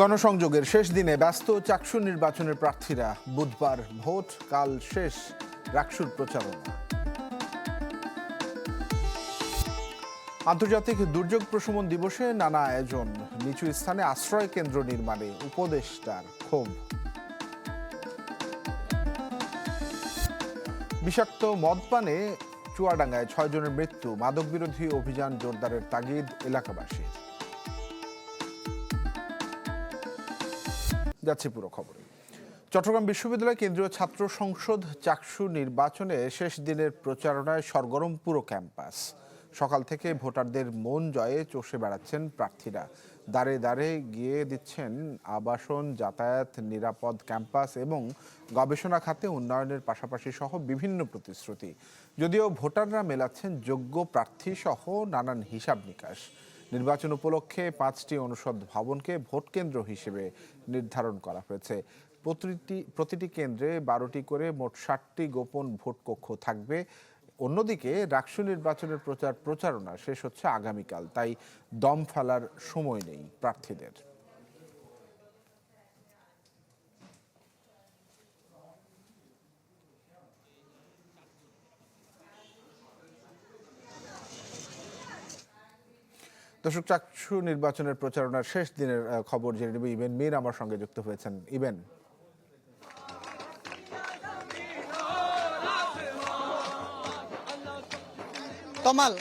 গণসংযোগের শেষ দিনে ব্যস্ত চাকসু নির্বাচনের প্রার্থীরা বুধবার ভোট, কাল শেষ রাকসুর প্রচারণা। আন্তর্জাতিক দুর্যোগ প্রশমন দিবসে নানা আয়োজন, নিচু স্থানে আশ্রয় কেন্দ্র নির্মাণে উপদেষ্টার ক্ষোভ। বিষাক্ত মদ পানে চুয়াডাঙ্গায় ছয় জনের মৃত্যু মাদক বিরোধী অভিযান জোরদারের তাগিদ এলাকাবাসীর। যাচ্ছে পুরো খবরে। চট্টগ্রাম বিশ্ববিদ্যালয় কেন্দ্রীয় ছাত্র সংসদ চাকসু নির্বাচনে শেষ দিনের প্রচারণায় সরগরম পুরো ক্যাম্পাস। সকাল থেকে ভোটারদের মন জয়ে চষে বেড়াচ্ছেন প্রার্থীরা। দাঁড়ে দাঁড়ে গিয়ে দিচ্ছেন আবাসন, যাতায়াত, নিরাপদ ক্যাম্পাস এবং গবেষণা খাতে উন্নয়নের পাশাপাশি সহ বিভিন্ন প্রতিশ্রুতি। যদিও ভোটাররা মেলাচ্ছেন যোগ্য প্রার্থী সহ নানান হিসাব নিকাশ। নির্বাচন উপলক্ষে পাঁচটি অনুষদ ভবনকে ভোট কেন্দ্র হিসেবে নির্ধারণ করা হয়েছে। প্রতিটি প্রতিটি কেন্দ্রে বারোটি করে মোট ষাটটি গোপন ভোট কক্ষ থাকবে। অন্যদিকে রাকসু নির্বাচনের প্রচার প্রচারণা শেষ হচ্ছে আগামীকাল, তাই দম ফেলার সময় নেই প্রার্থীদের। দর্শক চাকসু নির্বাচনের প্রচারণার শেষ দিনের খবর জেনে নেবে। ইবেন মীর আমার সঙ্গে যুক্ত হয়েছেন। ইবেন তমাল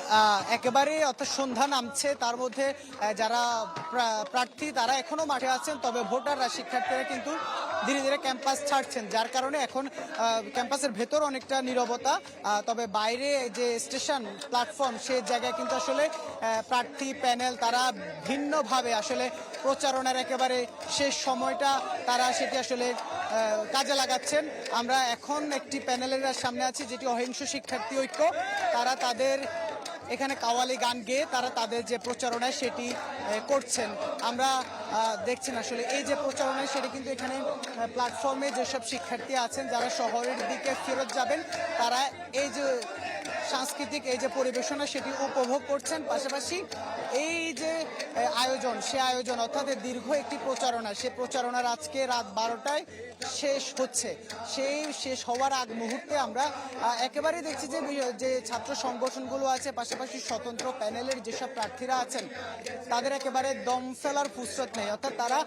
একেবারে অর্থাৎ সন্ধ্যা নামছে। তার মধ্যে যারা প্রার্থী, তারা এখনও মাঠে আছেন, তবে ভোটাররা, শিক্ষার্থীরা কিন্তু ধীরে ধীরে ক্যাম্পাস ছাড়ছেন, যার কারণে এখন ক্যাম্পাসের ভেতর অনেকটা নীরবতা। তবে বাইরে যে স্টেশন প্ল্যাটফর্ম সে জায়গায় কিন্তু আসলে প্রার্থী প্যানেল তারা ভিন্নভাবে আসলে প্রচারণার একেবারে শেষ সময়টা তারা সেটি আসলে কাজে লাগাচ্ছেন। আমরা এখন একটি প্যানেলের সামনে আছি, যেটি অহিংস শিক্ষার্থী ঐক্য। তারা তাদের এখানে কাওয়ালি গান গেয়ে তারা তাদের যে প্রচারণায় সেটি করছেন। আমরা দেখছেন আসলে এই যে প্রচারণায় সেটি কিন্তু এখানে প্ল্যাটফর্মে যেসব শিক্ষার্থী আছেন, যারা শহরের দিকে ফেরত যাবেন, তারা এই যে সাংস্কৃতিক, এই যে পরিবেশনা সেটি উপভোগ করছেন। পাশাপাশি এই যে আয়োজন, সে আয়োজন অর্থাৎ দীর্ঘ একটি প্রচারণা, সে প্রচারণার আজকে রাত বারোটায় শেষ হচ্ছে। সেই শেষ হওয়ার আগ মুহূর্তে আমরা একেবারেই দেখছি যে যে ছাত্র সংগঠনগুলো আছে, পাশাপাশি স্বতন্ত্র প্যানেলের যেসব প্রার্থীরা আছেন, তাদের একেবারে দম ফেলার ফুসরত নেই। অর্থাৎ তারা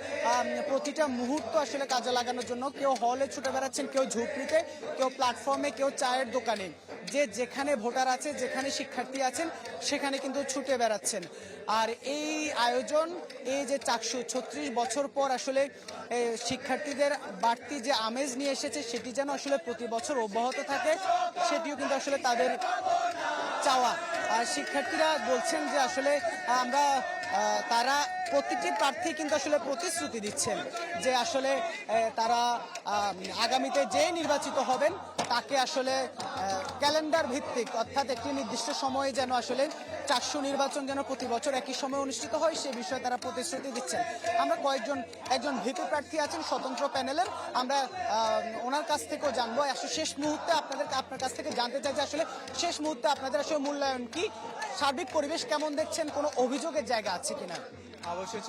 প্রতিটা মুহূর্ত আসলে কাজে লাগানোর জন্য কেউ হলে ছুটে বেড়াচ্ছেন, কেউ ঝুপড়িতে, কেউ প্ল্যাটফর্মে, কেউ চায়ের দোকানে। যে যেখানে ভোটার আছে, যেখানে শিক্ষার্থী আছেন, সেখানে কিন্তু ছুটে বেড়াচ্ছেন। আর এই আয়োজন, এই যে চারশো ছত্রিশ বছর পর আসলে শিক্ষার্থীদের বাড়তি যে আমেজ নিয়ে এসেছে, সেটি যেন আসলে প্রতি বছর অব্যাহত থাকে, সেটিও কিন্তু আসলে তাদের চাওয়া। আর শিক্ষার্থীরা বলছেন যে আসলে, আমরা তারা প্রতিটি প্রার্থী কিন্তু আসলে প্রতিশ্রুতি দিচ্ছেন যে আসলে তারা আগামীতে যে নির্বাচিত হবেন, তাকে আসলে ক্যালেন্ডার ভিত্তিক অর্থাৎ একটি নির্দিষ্ট সময়ে যেন আসলে চারশো নির্বাচন যেন প্রতি বছর একই সময় অনুষ্ঠিত হয়, সে বিষয়ে তারা প্রতিশ্রুতি দিচ্ছেন। আমরা কয়েকজন, একজন ভিপি প্রার্থী আছেন, স্বতন্ত্র প্যানেলের। আমরা ওনার কাছ থেকেও জানব। আসলে শেষ মুহূর্তে আপনাদের আপনার কাছ থেকে জানতে চাই যে আসলে শেষ মুহূর্তে আপনাদের আসলে মূল্যায়ন কি? সার্বিক পরিবেশ কেমন দেখছেন? কোনো অভিযোগের জায়গা আছে কিনা? অবশ্যই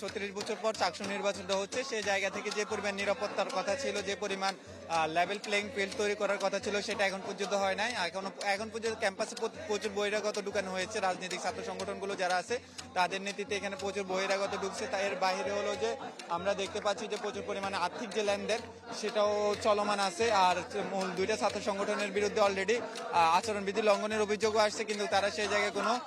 ছত্রিশ বছর পর চাকসু নির্বাচিত হচ্ছে। সেই জায়গা থেকে যে পরিমাণ নিরাপত্তার কথা ছিল, যে পরিমাণ লেভেল প্লেইং ফিল্ড তৈরি করার কথা ছিল, সেটা এখন পর্যন্ত হয় নাই। এখন এখন পর্যন্ত ক্যাম্পাসে প্রচুর বহিরাগত ঢুকানো হয়েছে। রাজনৈতিক ছাত্র সংগঠনগুলো যারা আছে, তাদের নেতৃত্বে এখানে প্রচুর বহিরাগত ঢুকছে। তা এর বাইরে হলো যে, আমরা দেখতে পাচ্ছি যে প্রচুর পরিমাণে আর্থিক যে লেনদেন, সেটাও চলমান আছে। আর মূল দুইটা ছাত্র সংগঠনের বিরুদ্ধে অলরেডি আচরণবিধি লঙ্ঘনের অভিযোগও আসছে, কিন্তু তারা সেই জায়গায় কোনো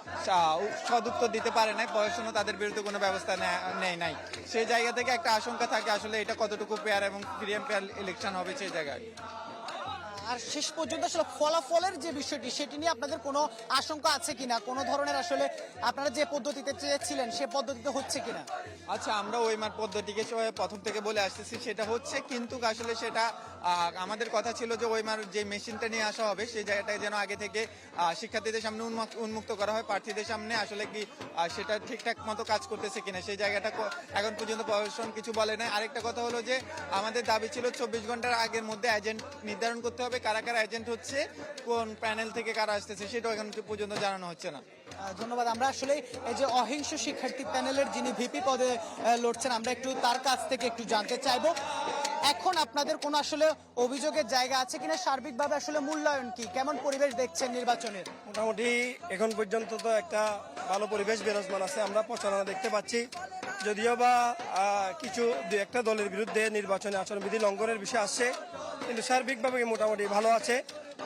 সদুত্তর দিতে পারে নাই। প্রশাসনও তাদের বিরুদ্ধে কোনো ব্যবস্থা নেয়- নাই। সেই জায়গা থেকে একটা আশঙ্কা থাকে আসলে এটা কতটুকু পেয়ার এবং ফ্রি ফেয়ার ইলেকশন হবে, সেই জায়গায় আর শেষ পর্যন্ত আসলে ফলাফলের যে বিষয়টি, সেটি নিয়ে আপনাদের কোনো আশঙ্কা আছে কিনা? কোনো ধরনের আসলে আপনারা যে পদ্ধতিতে চেয়েছিলেন, সে পদ্ধতিতে হচ্ছে কিনা? আচ্ছা আমরা ওই মার পদ্ধতিকে প্রথম থেকে বলে আসতেছি, সেটা হচ্ছে কিন্তু আসলে সেটা আমাদের কথা ছিল যে ওই মার যে মেশিনটা নিয়ে আসা হবে, সেই জায়গাটাকে যেন আগে থেকে শিক্ষার্থীদের সামনে উন্মুক্ত- করা হয়, প্রার্থীদের সামনে আসলে কি সেটা ঠিকঠাক মতো কাজ করতেছে কিনা, সেই জায়গাটা এখন পর্যন্ত প্রশাসন কিছু বলে নাই। আরেকটা কথা হলো যে, আমাদের দাবি ছিল চব্বিশ ঘণ্টার আগের মধ্যে এজেন্ট নির্ধারণ করতে হবে কারা কারা এজেন্ট হচ্ছে কোন প্যানেল থেকে কারা আসতেছে সেটাও এখন পর্যন্ত জানানো হচ্ছে না। ধন্যবাদ। আমরা আসলে এই যে অহিংস শিক্ষার্থী প্যানেলের যিনি ভিপি পদে লড়ছেন আমরা একটু তার কাছ থেকে একটু জানতে চাইব এখন আপনাদের কোনো আসলে অভিযোগের জায়গা আছে কিনা? সার্বিকভাবে আসলে মূল্যায়ন কি? কেমন পরিবেশ দেখছেন নির্বাচনের? মোটামুটি এখন পর্যন্ত তো একটা ভালো পরিবেশ বিরাজমান আছে আমরা প্রচারণা দেখতে পাচ্ছি। যদিও বা কিছু দু একটা দলের বিরুদ্ধে নির্বাচনে আচরণবিধি লঙ্ঘনের বিষয় আসছে, কিন্তু সার্বিকভাবে মোটামুটি ভালো আছে।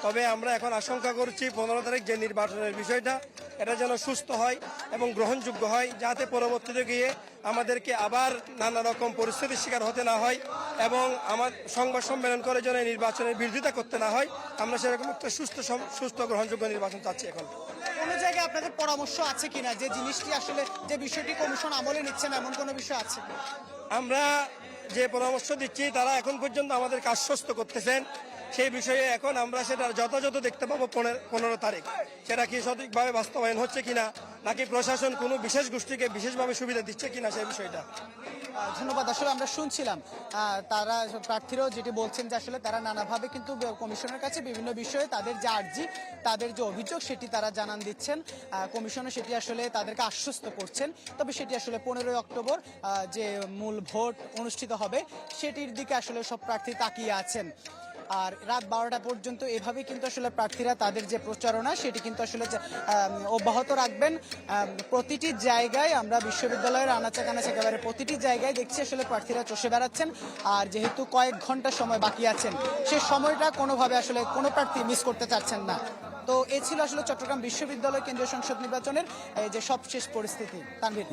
তবে আমরা এখন আশঙ্কা করছি পনেরো তারিখ যে নির্বাচনের বিষয়টা এটা যেন সুস্থ হয় এবং গ্রহণযোগ্য হয় যাতে পরবর্তীতে গিয়ে আমাদেরকে আবার নানা রকম পরিস্থিতির শিকার হতে না হয় এবং আমার সংবাদ সম্মেলন করে যেন নির্বাচনের বিরোধিতা করতে না হয়। আমরা সেরকম একটা সুস্থ সুস্থ গ্রহণযোগ্য নির্বাচন চাচ্ছি এখন। কোনো জায়গায় আপনাদের পরামর্শ আছে কিনা? যে জিনিসটি আসলে যে বিষয়টি কমিশন আমলে নিচ্ছেন এমন কোনো বিষয় আছে? আমরা যে পরামর্শ দিচ্ছি তারা এখন পর্যন্ত আমাদের কাজ সুস্থ করতেছেন সেই বিষয়ে এখন আমরা সেটা যথাযথ দেখতে পাবো পনেরো তারিখ। সেটা কি সঠিকভাবে বাস্তবায়ন হচ্ছে কিনা, নাকি প্রশাসন কোনো বিশেষ গোষ্ঠীকে বিশেষভাবে সুবিধা দিচ্ছে কিনা সেই বিষয়টা? ধন্যবাদ। আসলে আমরা শুনছিলাম তারা প্রার্থীরাও যেটি বলছেন যে আসলে তারা নানাভাবে কিন্তু কমিশনের কাছে বিভিন্ন বিষয়ে তাদের যে আর্জি, তাদের যে অভিযোগ, সেটি তারা জানান দিচ্ছেন। কমিশনও সেটি আসলে তাদেরকে আশ্বস্ত করছেন। তবে সেটি আসলে পনেরোই অক্টোবর যে মূল ভোট অনুষ্ঠিত হবে, সেটির দিকে আসলে সব প্রার্থী তাকিয়ে আছেন। আর রাত বারোটা পর্যন্ত এভাবে কিন্তু আসলে প্রার্থীরা তাদের যে প্রচারণা, সেটি কিন্তু আসলে অব্যাহত রাখবেন। প্রতিটি জায়গায় আমরা বিশ্ববিদ্যালয়ের আনাচা কানাচা একেবারে প্রতিটি জায়গায় দেখছি আসলে প্রার্থীরা চষে বেড়াচ্ছেন। আর যেহেতু কয়েক ঘণ্টা সময় বাকি আছেন, সে সময়টা কোনোভাবে আসলে কোনো প্রার্থী মিস করতে চাচ্ছেন না। তো এ ছিল আসলে চট্টগ্রাম বিশ্ববিদ্যালয় কেন্দ্রীয় সংসদ নির্বাচনের যে সবশেষ পরিস্থিতি। তানভীর।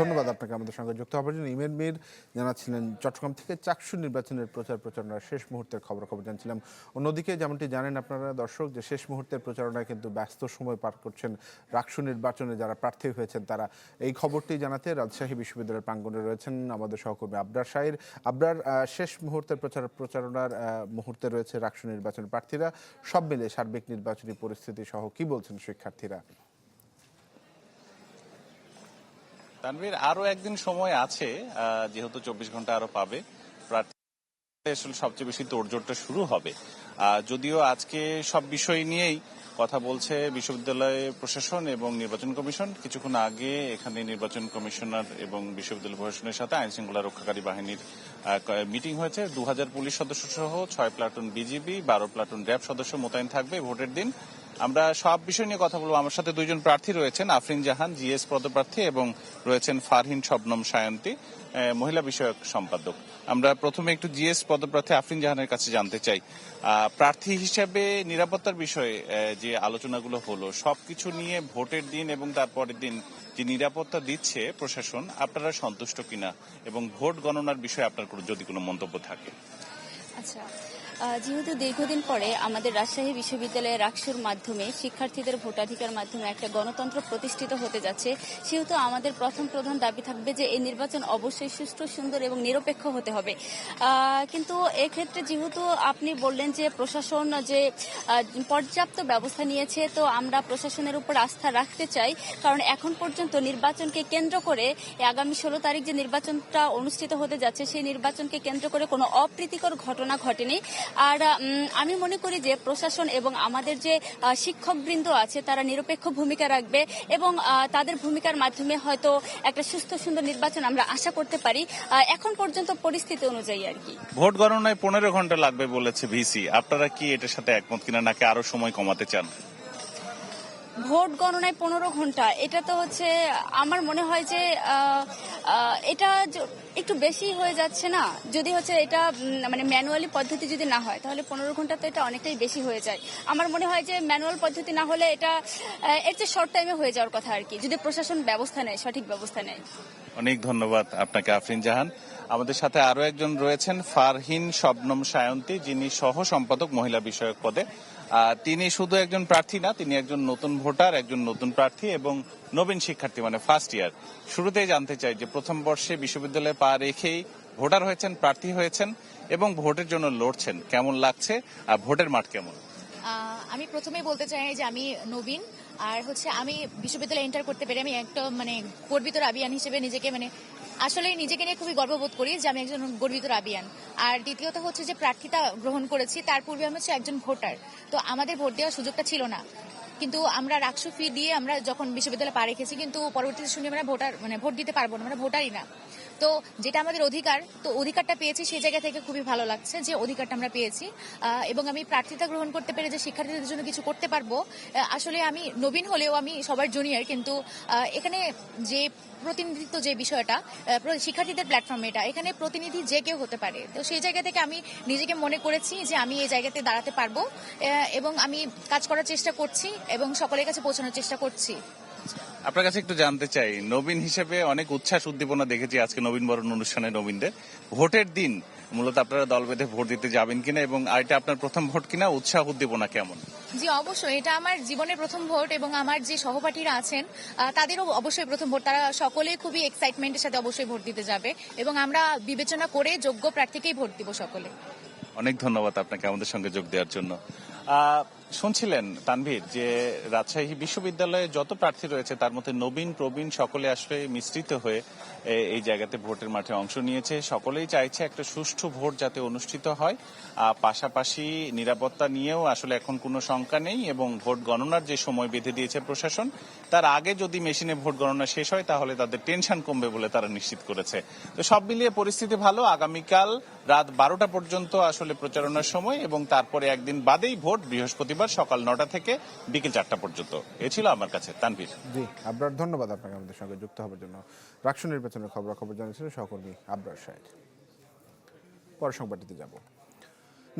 ধন্যবাদ আপনাকে আমাদের সঙ্গে যুক্ত হওয়ার জন্য। ইমেন মীর জানাচ্ছিলেন, চট্টগ্রাম থেকে চাকসু নির্বাচনের প্রচার প্রচারণার শেষ মুহূর্তের খবর খবর জানছিলাম। অন্যদিকে যেমনটি জানেন আপনারা দর্শক, যে শেষ মুহূর্তের প্রচারণায় কিন্তু ব্যস্ত সময় পার করছেন রাকসু নির্বাচনে যারা প্রার্থী হয়েছেন তারা। এই খবরটি জানাতে রাজশাহী বিশ্ববিদ্যালয়ের প্রাঙ্গণে রয়েছেন আমাদের সহকর্মী আবরার শাহির। আবরার শেষ মুহূর্তের প্রচার প্রচারণার মুহূর্তে রয়েছে রাকসু নির্বাচনের প্রার্থীরা। সব মিলে সার্বিক নির্বাচনী পরিস্থিতি সহ কি বলছেন শিক্ষার্থীরা? তানভীর, আরও একদিন সময় আছে যেহেতু চব্বিশ ঘণ্টা আরও পাবে। আসলে সবচেয়ে বেশি তোড়জোড়টা শুরু হবে। যদিও আজকে সব বিষয় নিয়েই কথা বলছে বিশ্ববিদ্যালয় প্রশাসন এবং নির্বাচন কমিশন। কিছুক্ষণ আগে এখানে নির্বাচন কমিশনার এবং বিশ্ববিদ্যালয় প্রশাসনের সাথে আইন শৃঙ্খলা রক্ষাকারী বাহিনীর মিটিং হয়েছে। দু হাজার পুলিশ সদস্য সহ ছয় প্লাটুন বিজিবি, বারো প্লাটুন র্যাব সদস্য মোতায়েন থাকবে ভোটের দিন। আমরা সব বিষয় নিয়ে কথা বলব। আমার সাথে দুইজন প্রার্থী রয়েছেন, আফরিন জাহান, জিএস পদপ্রার্থী, এবং রয়েছেন ফারহিন শবনম সায়ন্তী মহিলা বিষয়ক সম্পাদক। আমরা প্রথমে একটু জিএস পদপ্রার্থী আফরিন জাহানের কাছে জানতে চাই। প্রার্থী হিসেবে নিরাপত্তার বিষয়ে যে আলোচনাগুলো হলো, সবকিছু নিয়ে ভোটের দিন এবং তারপরের দিন যে নিরাপত্তা দিচ্ছে প্রশাসন, আপনারা সন্তুষ্ট কিনা? এবং ভোট গণনার বিষয়ে আপনার যদি কোনো মন্তব্য থাকে। আচ্ছা যেহেতু দীর্ঘদিন পরে আমাদের রাজশাহী বিশ্ববিদ্যালয়ের রাকসুর মাধ্যমে শিক্ষার্থীদের ভোটাধিকার মাধ্যমে একটা গণতন্ত্র প্রতিষ্ঠিত হতে যাচ্ছে, সেহেতু আমাদের প্রথম প্রধান দাবি থাকবে যে এই নির্বাচন অবশ্যই সুষ্ঠু, সুন্দর এবং নিরপেক্ষ হতে হবে। কিন্তু এক্ষেত্রে যেহেতু আপনি বললেন যে প্রশাসন যে পর্যাপ্ত ব্যবস্থা নিয়েছে, তো আমরা প্রশাসনের উপর আস্থা রাখতে চাই, কারণ এখন পর্যন্ত নির্বাচনকে কেন্দ্র করে আগামী ষোলো তারিখ যে নির্বাচনটা অনুষ্ঠিত হতে যাচ্ছে, সেই নির্বাচনকে কেন্দ্র করে কোনো অপ্রীতিকর ঘটনা ঘটেনি। আর আমি মনে করি যে প্রশাসন এবং আমাদের যে শিক্ষক শিক্ষকবৃন্দ আছে, তারা নিরপেক্ষ ভূমিকা রাখবে এবং তাদের ভূমিকার মাধ্যমে হয়তো একটা সুস্থ, সুন্দর নির্বাচন আমরা আশা করতে পারি। এখন পর্যন্ত পরিস্থিতি অনুযায়ী আর কি। ভোট গণনায় পনেরো ঘণ্টা লাগবে বলেছে ভিসি। আপনারা কি এটার সাথে একমত কিনা, নাকি আরও সময় কমাতে চান? ভোট গণনায় পনেরো ঘণ্টা। এটা তো হচ্ছে, আমার মনে হয় যে এটা একটু বেশি হয়ে যাচ্ছে না? যদি হচ্ছে এটা মানে ম্যানুয়ালি পদ্ধতি যদি না হয়, তাহলে পনেরো ঘণ্টা তো এটা অনেকটাই বেশি হয়ে যায়। আমার মনে হয় যে, ম্যানুয়াল পদ্ধতি না হলে এটা এর চেয়ে শর্ট টাইমে হয়ে যাওয়ার কথা আর কি। যদি প্রশাসন ব্যবস্থা নেয়, সঠিক ব্যবস্থা নেয়। অনেক ধন্যবাদ আপনাকে, আফরিন জাহান। আমাদের সাথে আরও একজন রয়েছেন, ফারহিন শবনম সায়ন্তী, যিনি সহ সম্পাদক মহিলা বিষয়ক পদে। তিনি শুধু একজন প্রার্থী না, তিনি একজন নতুন ভোটার, একজন নতুন প্রার্থী এবং নবীন শিক্ষার্থী মানে ফার্স্ট ইয়ার শুরুতেই জানতে চাই যে প্রথম বর্ষে বিশ্ববিদ্যালয়ে পা রেখেই ভোটার হয়েছেন, প্রার্থী হয়েছেন এবং ভোটের জন্য লড়ছেন। কেমন লাগছে? আর ভোটের মাঠ কেমন? আমি প্রথমেই বলতে চাই যে আমি নবীন, আর হচ্ছে আমি বিশ্ববিদ্যালয়ে এন্টার করতে পেরে আমি একটা মানে গর্বিত রাবিয়ান হিসেবে নিজেকে মানে আসলে নিজেকে নিয়ে খুবই গর্ববোধ করি যে আমি একজন গর্বিত রাবিয়ান। আর দ্বিতীয়ত হচ্ছে যে প্রার্থিতা গ্রহণ করেছি, তার পূর্বে আমি হচ্ছে একজন ভোটার। তো আমাদের ভোট দেওয়ার সুযোগটা ছিল না। কিন্তু আমরা রাকসু ফি দিয়ে আমরা যখন বিশ্ববিদ্যালয়ে পা রেখেছি, কিন্তু পরবর্তীতে শুনে আমরা ভোটার মানে ভোট দিতে পারব না, আমরা ভোটারই না। তো যেটা আমাদের অধিকার, তো অধিকারটা পেয়েছি সেই জায়গা থেকে খুবই ভালো লাগছে যে অধিকারটা আমরা পেয়েছি। এবং আমি প্রার্থিতা গ্রহণ করতে পেরে যে শিক্ষার্থীদের জন্য কিছু করতে পারব আসলে আমি নবীন হলেও আমি সবার জুনিয়র কিন্তু এখানে যে প্রতিনিধিত্ব যে বিষয়টা শিক্ষার্থীদের প্ল্যাটফর্ম এটা, এখানে প্রতিনিধি যে কেউ হতে পারে। তো সেই জায়গা থেকে আমি নিজেকে মনে করেছি যে আমি এই জায়গাতে দাঁড়াতে পারব এবং আমি কাজ করার চেষ্টা করছি এবং সকলের কাছে পৌঁছানোর চেষ্টা করছি। আপনার কাছে একটু জানতে চাই নবীন হিসেবে অনেক উচ্ছ্বাস উদ্দীপনা দেখেছি আজকে নবীন বরণ অনুষ্ঠানে নবীনদের। ভোটের দিন মূলত আপনারা দল বেঁধে ভোট দিতে যাবেন কিনা এবং এটা আপনার প্রথম ভোট কিনা উৎসাহ উদ্দীপনা কেমন? জি অবশ্যই। এটা আমার জীবনের প্রথম ভোট এবং আমার যে সহপাঠীরা আছেন তাদেরও অবশ্যই প্রথম ভোট। তারা সকলে খুবই এক্সাইটমেন্টের সাথে অবশ্যই ভোট দিতে যাবে এবং আমরা বিবেচনা করে যোগ্য প্রার্থীকেই ভোট দিব সকলে। অনেক ধন্যবাদ আপনাকে আমাদের সঙ্গে যোগ দেওয়ার জন্য। শুনছিলেন তানভীর যে রাজশাহী বিশ্ববিদ্যালয়ে যত প্রার্থী রয়েছে তার মধ্যে নবীন প্রবীণ সকলে আসলে মিশ্রিত হয়ে এই জায়গাতে ভোটের মাঠে অংশ নিয়েছে। সকলেই চাইছে একটা সুষ্ঠু ভোট যাতে অনুষ্ঠিত হয়। আহ, পাশাপাশি নিরাপত্তা নিয়েও আসলে এখন কোনো শঙ্কা নেই এবং ভোট গণনার যে সময় বেঁধে দিয়েছে প্রশাসন তার আগে যদি মেশিনে ভোট গণনা শেষ হয় তাহলে তাদের টেনশন কমবে বলে তারা নিশ্চিত করেছে। তো সব মিলিয়ে পরিস্থিতি ভালো। আগামীকাল রাত বারোটা পর্যন্ত আসলে প্রচারণার সময় এবং তারপরে একদিন বাদেই ভোট বৃহস্পতিবার সকাল নটা থেকে বিকেল চারটা পর্যন্ত। এ ছিল আমার কাছে, তানভীর। জি, আবরার, ধন্যবাদ আপনাকে আমাদের সঙ্গে যুক্ত হবার জন্য। রাষ্ট্র নির্বাচনের খবর খবর জানিয়েছিলেন সহকর্মী আবরার সাহেব। পর সংবাদটিতে যাব।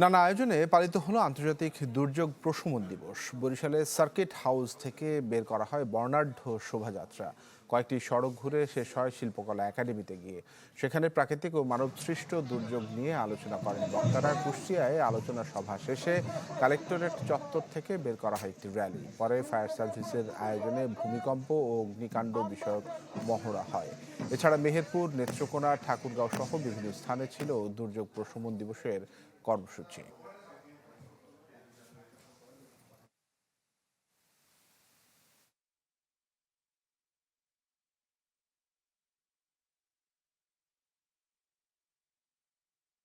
নানা আয়োজনে পালিত হলো আন্তর্জাতিক দুর্যোগ প্রশমন দিবস। বরিশালে সার্কিট হাউস থেকে বের করা হয় বর্ণাঢ্য শোভাযাত্রা। কয়েকটি সড়ক ঘুরে শেষ হয় শিল্পকলা একাডেমিতে গিয়ে। সেখানে প্রাকৃতিক ও মানবসৃষ্ট দুর্যোগ নিয়ে আলোচনা করেন বক্তারা। কুষ্টিয়ায় আলোচনা সভা শেষে কালেক্টরেট চত্বর থেকে বের করা হয় একটি র্যালি। পরে ফায়ার সার্ভিসের আয়োজনে ভূমিকম্প ও অগ্নিকাণ্ড বিষয়ক মহড়া হয়। এছাড়া মেহেরপুর, নেত্রকোনা ঠাকুরগাঁও সহ বিভিন্ন স্থানে ছিল দুর্যোগ প্রশমন দিবসের কর্মসূচি।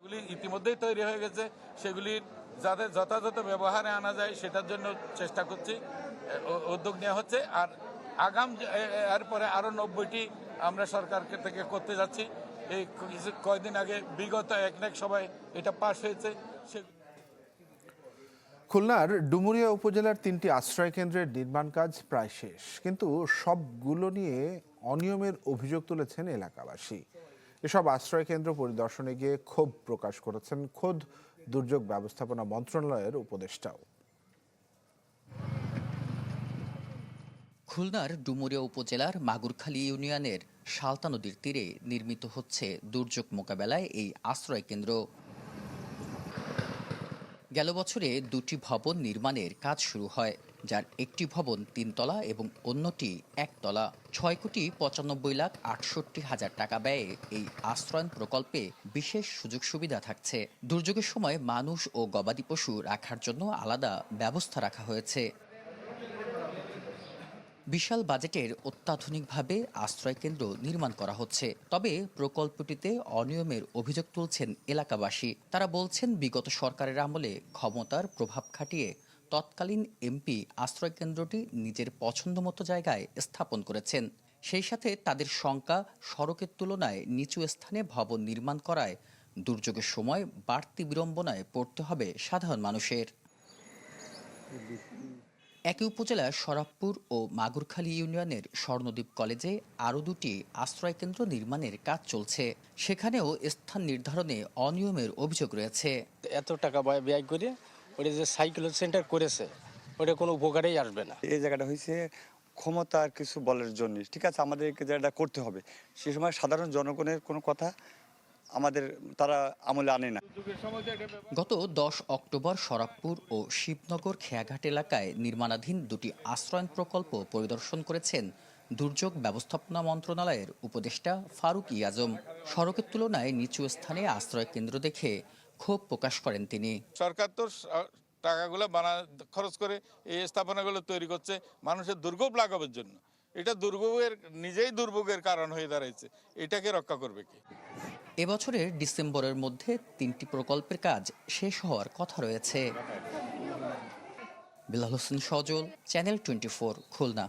সেগুলি ইতিমধ্যেই তৈরি হয়ে গেছে। সেগুলির যাদের যথাযথ ব্যবহারে আনা যায়, সেটার জন্য চেষ্টা করছি। উদ্যোগ নেওয়া হচ্ছে। আর আগাম এরপরে আরও নব্বইটি আমরা সরকারকে থেকে করতে যাচ্ছি। এই কয়দিন আগে বিগত একনেক সবাই এটা পাশ হয়েছে সে খুলনার ডুমুরিয়া উপজেলার তিনটি আশ্রয় কেন্দ্রের নির্মাণ কাজ প্রায় শেষ কিন্তু সবগুলো নিয়ে অনিয়মের অভিযোগ তুলেছেন এলাকাবাসী। এসব আশ্রয় কেন্দ্র পরিদর্শনে গিয়ে ক্ষোভ প্রকাশ করেছেন খোদ দুর্যোগ ব্যবস্থাপনা মন্ত্রণালয়ের উপদেষ্টাও। খুলনার ডুমুরিয়া উপজেলার মাগুরখালী ইউনিয়নের সালতা নদীর তীরে নির্মিত হচ্ছে দুর্যোগ মোকাবেলায় এই আশ্রয় কেন্দ্র। গেল বছরে দুটি ভবন নির্মাণের কাজ শুরু হয়, যার একটি ভবন তিনতলা এবং অন্যটি একতলা। ছয় কোটি পঁচানব্বই লাখ আটষট্টি হাজার টাকা ব্যয়ে এই আশ্রয়ন প্রকল্পে বিশেষ সুযোগ সুবিধা থাকছে। দুর্যোগের সময় মানুষ ও গবাদি পশু রাখার জন্য আলাদা ব্যবস্থা রাখা হয়েছে। বিশাল বাজেটের অত্যাধুনিকভাবে আশ্রয়কেন্দ্র নির্মাণ করা হচ্ছে। তবে প্রকল্পটিতে অনিয়মের অভিযোগ তুলছেন এলাকাবাসী। তারা বলছেন, বিগত সরকারের আমলে ক্ষমতার প্রভাব খাটিয়ে তৎকালীন এমপি আশ্রয়কেন্দ্রটি নিজের পছন্দমতো জায়গায় স্থাপন করেছেন। সেই সাথে তাদের শঙ্কা, সড়কের তুলনায় নিচু স্থানে ভবন নির্মাণ করায় দুর্যোগের সময় বাড়তি বিড়ম্বনায় পড়তে হবে সাধারণ মানুষের। একই উপজেলার শরাবপুর ও মাগুরখালী ইউনিয়নের স্বর্ণদ্বীপ কলেজে আরও দুটি আশ্রয়কেন্দ্র নির্মাণের কাজ চলছে। সেখানেও স্থান নির্ধারণে অনিয়মের অভিযোগ রয়েছে। এত টাকা ব্যয় ব্যয় করে ওটা যে সাইকেল সেন্টার করেছে ওটা কোনো উপকারেই আসবে না। এই জায়গাটা হয়েছে ক্ষমতার কিছু বলার জন্য। ঠিক আছে আমাদেরকে যেটা করতে হবে। সে সময় সাধারণ জনগণের কোনো কথা আমাদের তারা আমলে আনে না। গত দশ অক্টোবর শরাবপুর ও শিবনগর খেয়াঘাট এলাকায় নির্মাণাধীন দুটি আশ্রয়ন প্রকল্প পরিদর্শন করেছেন দুর্যোগ ব্যবস্থাপনা মন্ত্রণালয়ের উপদেষ্টা ফারুক ইয়াজম। সড়কের তুলনায় নিচু স্থানে আশ্রয় কেন্দ্র দেখে ক্ষোভ প্রকাশ করেন তিনি। সরকার তো টাকাগুলো বানা খরচ করে এই স্থাপনাগুলো তৈরি করছে। মানুষের দুর্ভোগ লাঘবের জন্য। এটা দুর্ভোগের, নিজেই দুর্ভোগের কারণ হয়ে দাঁড়াইছে। এটাকে রক্ষা করবে কি? এবছরের ডিসেম্বরের মধ্যে তিনটি প্রকল্পের কাজ শেষ হওয়ার কথা রয়েছে। Bilal Hossain Sajal, channel twenty four, Khulna.